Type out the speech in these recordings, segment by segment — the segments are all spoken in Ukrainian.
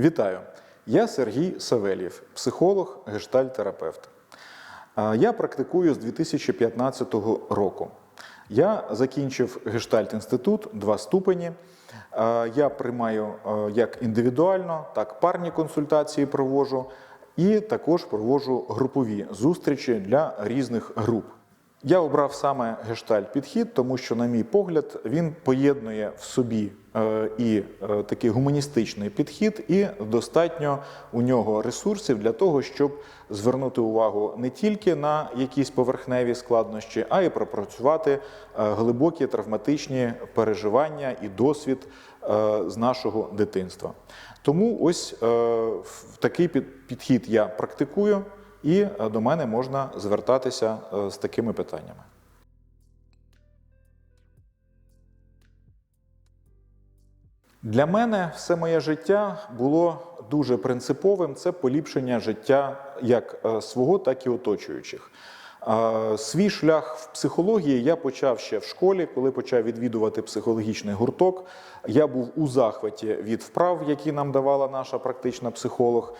Вітаю! Я Сергій Савельєв, психолог, гештальт-терапевт. Я практикую з 2015 року. Я закінчив гештальт-інститут, два ступені. Я приймаю як індивідуально, так парні консультації проводжу, і також проводжу групові зустрічі для різних груп. Я обрав саме гештальт підхід, тому що, на мій погляд, він поєднує в собі е, і е, такий гуманістичний підхід, і достатньо у нього ресурсів для того, щоб звернути увагу не тільки на якісь поверхневі складнощі, а й пропрацювати е, глибокі травматичні переживання і досвід з нашого дитинства. Тому ось такий під- підхід я практикую і е, до мене можна звертатися е, з такими питаннями. Для мене все моє життя було дуже принциповим. Це поліпшення життя як е, свого, так і оточуючих. Свій шлях в психології я почав ще в школі, коли почав відвідувати психологічний гурток. Я був у захваті від вправ, які нам давала наша практична психолог,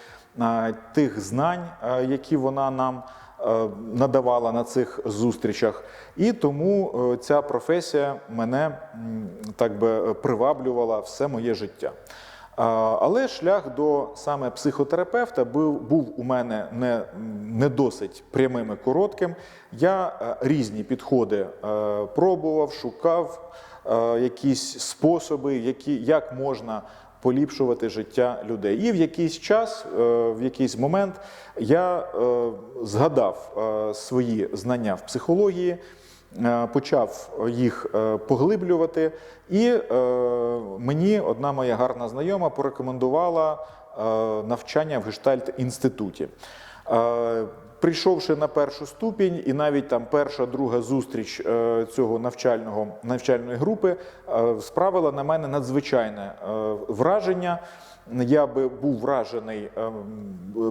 тих знань, які вона нам надавала на цих зустрічах. І тому е, ця професія мене так би приваблювала все моє життя. Але шлях до саме психотерапевта був, був у мене не, не досить прямим і коротким. Я е, різні підходи е, пробував, шукав е, якісь способи, які, як можна поліпшувати життя людей. І в якийсь час, в якийсь момент я згадав свої знання в психології. Е, почав їх е, поглиблювати, і е, мені одна моя гарна знайома порекомендувала навчання в гештальт-інституті. Е, Прийшовши на першу ступінь, і навіть там перша, друга зустріч цього навчального навчальної групи справила на мене надзвичайне враження. Я би був вражений ем,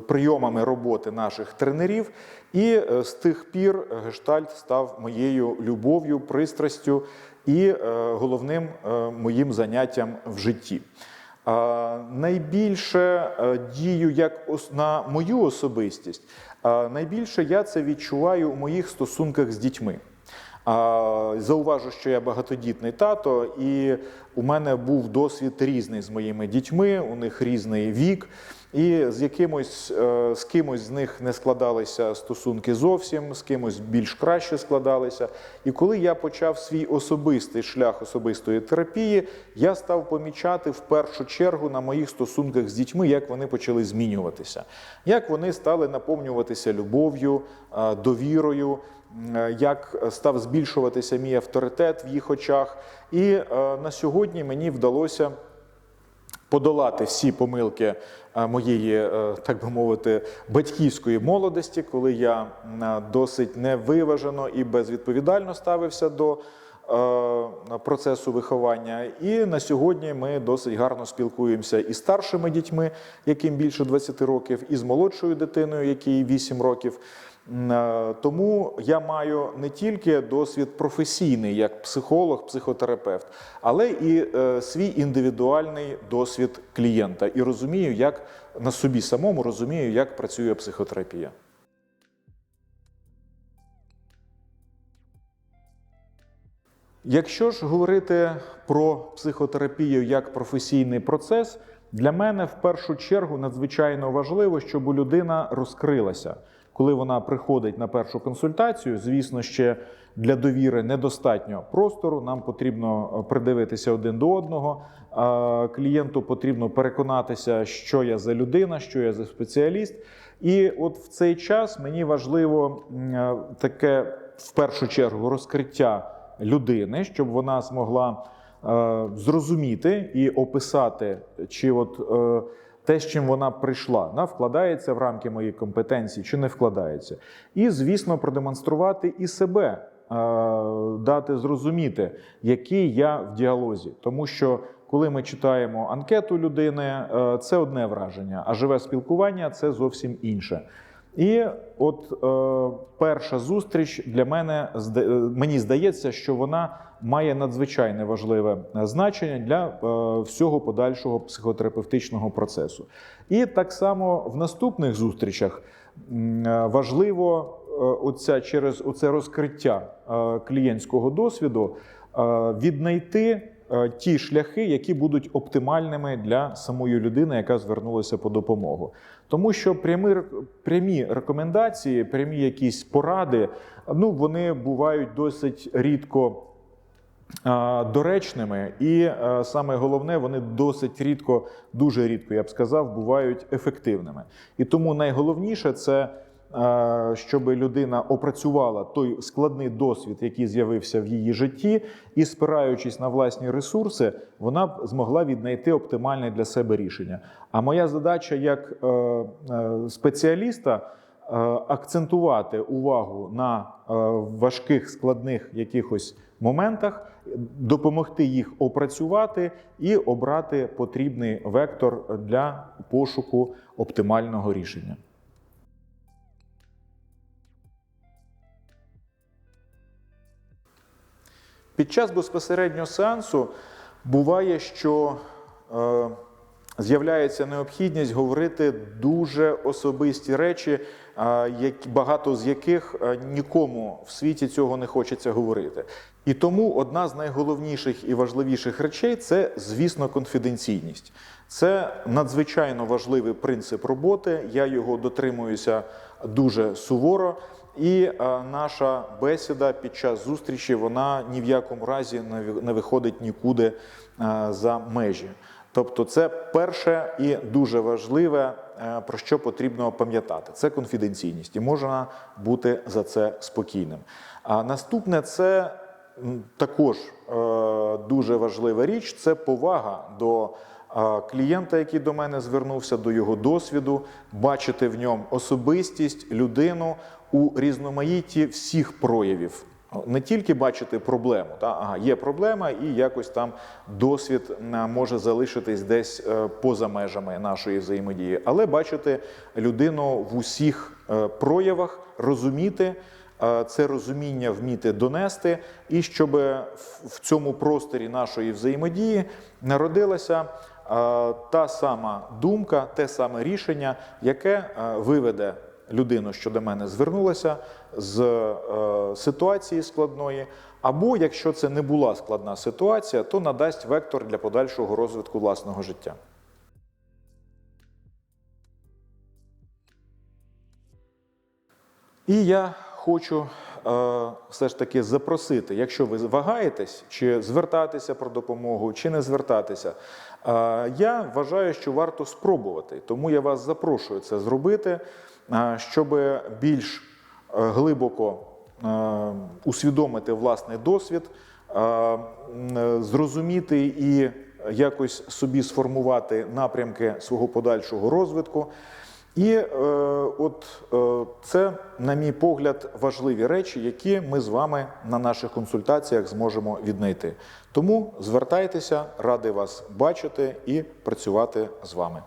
прийомами роботи наших тренерів, і е, з тих пір гештальт став моєю любов'ю, пристрастю і е, головним е, моїм заняттям в житті. Найбільше дію як на мою особистість, найбільше я це відчуваю у моїх стосунках з дітьми. Зауважу, що я багатодітний тато, і у мене був досвід різний з моїми дітьми, у них різний вік. І з якимось е, з кимось з них не складалися стосунки зовсім, з кимось більш краще складалися. І коли я почав свій особистий шлях особистої терапії, я став помічати в першу чергу на моїх стосунках з дітьми, як вони почали змінюватися, як вони стали наповнюватися любов'ю, е, довірою. Е, Як став збільшуватися мій авторитет в їх очах, і е, на сьогодні мені вдалося подолати всі помилки е, моєї, так би мовити, батьківської молодості, коли я досить невиважено і безвідповідально ставився до процесу виховання. І на сьогодні ми досить гарно спілкуємося і з старшими дітьми, яким більше 20 років, і з молодшою дитиною, якій 8 років. Е, Тому я маю не тільки досвід професійний як психолог, психотерапевт, але і е, свій індивідуальний досвід клієнта і розумію, як на собі самому розумію, як працює психотерапія. Якщо ж говорити про психотерапію як професійний процес, для мене в першу чергу надзвичайно важливо, щоб людина розкрилася. Коли вона приходить на першу консультацію, звісно, ще для довіри недостатньо простору. Нам потрібно е, придивитися один до одного. Клієнту потрібно переконатися, що я за людина, що я за спеціаліст. І от в цей час мені важливо е, таке в першу чергу розкриття людини, щоб вона змогла е, зрозуміти і описати, чи от те, з чим вона прийшла, вона вкладається в рамки моєї компетенції чи не вкладається. І, звісно, продемонструвати і себе, е, дати зрозуміти, який я в діалозі. Тому що коли ми читаємо анкету людини, е, це одне враження, а живе спілкування це зовсім інше. І от е, перша зустріч для мене е, мені здається, що вона має надзвичайне важливе е, значення для е, всього подальшого психотерапевтичного процесу. І так само в наступних зустрічах е, важливо оця через оце розкриття клієнтського досвіду віднайти ті шляхи, які будуть оптимальними для самої людини, яка звернулася по допомогу. Тому що прямі, прямі рекомендації, прямі якісь поради, ну вони бувають досить рідко. е, Доречними, і е, саме головне, вони досить рідко, дуже рідко, я б сказав, бувають ефективними. І тому найголовніше це е, щоб людина опрацювала той складний досвід, який з'явився в її житті, і спираючись на власні ресурси, вона б змогла віднайти оптимальне для себе рішення. А моя задача як е, е, спеціаліста е, акцентувати увагу на важких складних якихось моментах, допомогти їх опрацювати і обрати потрібний вектор для пошуку оптимального рішення. Під час безпосереднього сеансу буває, що е, з'являється необхідність говорити дуже особисті речі, е, багато з яких е, нікому в світі цього не хочеться говорити. І тому одна з найголовніших і важливіших речей це, звісно, конфіденційність. Це надзвичайно важливий принцип роботи. Я його дотримуюся дуже суворо. І е, наша бесіда під час зустрічі вона ні в якому разі не виходить нікуди е, за межі. Тобто, це перше і дуже важливе, е, про що потрібно пам'ятати. Це конфіденційність, і можна бути за це спокійним. А наступне це також дуже важлива річ це повага до клієнта, який до мене звернувся, до його досвіду, бачити в ньому особистість, людину у різноманітті всіх проявів. Не тільки бачити проблему, та? Ага, є проблема, і якось там досвід е, може залишитись десь е, поза межами нашої взаємодії, але бачити людину в усіх е, проявах, розуміти це розуміння вміти донести, і щоб в цьому просторі нашої взаємодії народилася та сама думка, те саме рішення, яке е, виведе людину, що до мене звернулася з е, ситуації складної. Або якщо це не була складна ситуація, то надасть вектор для подальшого розвитку власного життя. І я хочу все ж таки запросити, якщо ви вагаєтесь, чи звертатися про допомогу, чи не звертатися. Е, я вважаю, що варто спробувати. Тому я вас запрошую це зробити, е, щоб більш е, глибоко е, усвідомити власний досвід, е, зрозуміти і якось собі сформувати напрямки свого подальшого розвитку. І е, от е, це, на мій погляд, важливі речі, які ми з вами на наших консультаціях зможемо віднайти. Тому звертайтеся, радий вас бачити і працювати з вами.